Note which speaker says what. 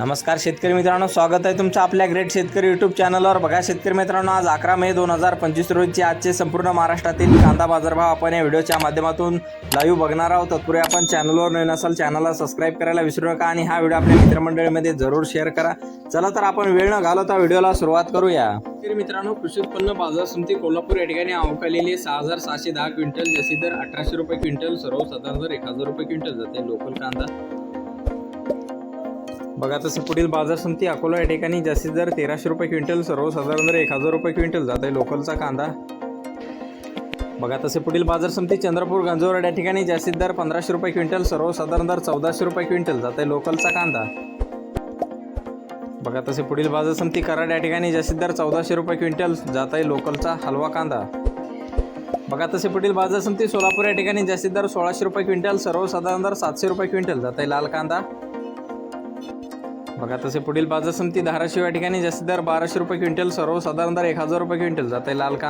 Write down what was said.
Speaker 1: नमस्कार शेतकरी मित्रांनो स्वागत आहे तुमचं आपल्या ग्रेट शेतकरी यूट्यूब चॅनलवर बघा शेतकरी मित्रांनो आज अकरा मे दोन हजार पंचवीस रोजीचे आजचे संपूर्ण महाराष्ट्रातील कांदा बाजारभाव आपण या व्हिडिओच्या माध्यमातून लाईव्ह बघणार आहोत. तत्पूर्वी आपण चॅनलवर नवीन असाल चॅनलला सबस्क्राईब करायला विसरू नका आणि हा व्हिडिओ आपल्या मित्रमंडळीमध्ये जरूर शेअर करा. चला तर आपण वेळ न घालवता व्हिडिओला सुरुवात करूया. शेतकरी मित्रांनो कृषी उत्पन्न बाजार समिती कोल्हापूर या ठिकाणी अवकालेली सहा हजार सहाशे दहा क्विंटल जशी दर अठराशे रुपये क्विंटल सर्वसाधारण दर एक हजार रुपये क्विंटल जाते. लोकल कांदा बघा तसं पुढील बाजार समिती अकोला या ठिकाणी जास्तीत दर तेराशे रुपये क्विंटल सर्वसाधारण दर एक हजार रुपये क्विंटल जात आहे लोकलचा कांदा. बघा तसे पुढील बाजार समिती चंद्रपूर गंजोरड या ठिकाणी जास्तीत दर पंधराशे रुपये क्विंटल सर्वसाधारण दर चौदाशे रुपये क्विंटल जात आहे लोकलचा कांदा. बघा तसे पुढील बाजार समिती कराड या ठिकाणी जास्तीत दर चौदाशे रुपये क्विंटल जात आहे लोकलचा हलवा कांदा. बघा तसे पुढील बाजार समिती सोलापूर या ठिकाणी जास्तीत दर सोळाशे रुपये क्विंटल सर्वसाधारण दर सातशे रुपये क्विंटल जात आहे लाल कांदा. बघा तसे पुढील बाजार समिती धाराशिव या ठिकाणी जास्तीत दर बाराशे रुपये क्विंटल सर्वसाधारण दर एक हजार रुपये क्विंटल जाते. लाल कांदा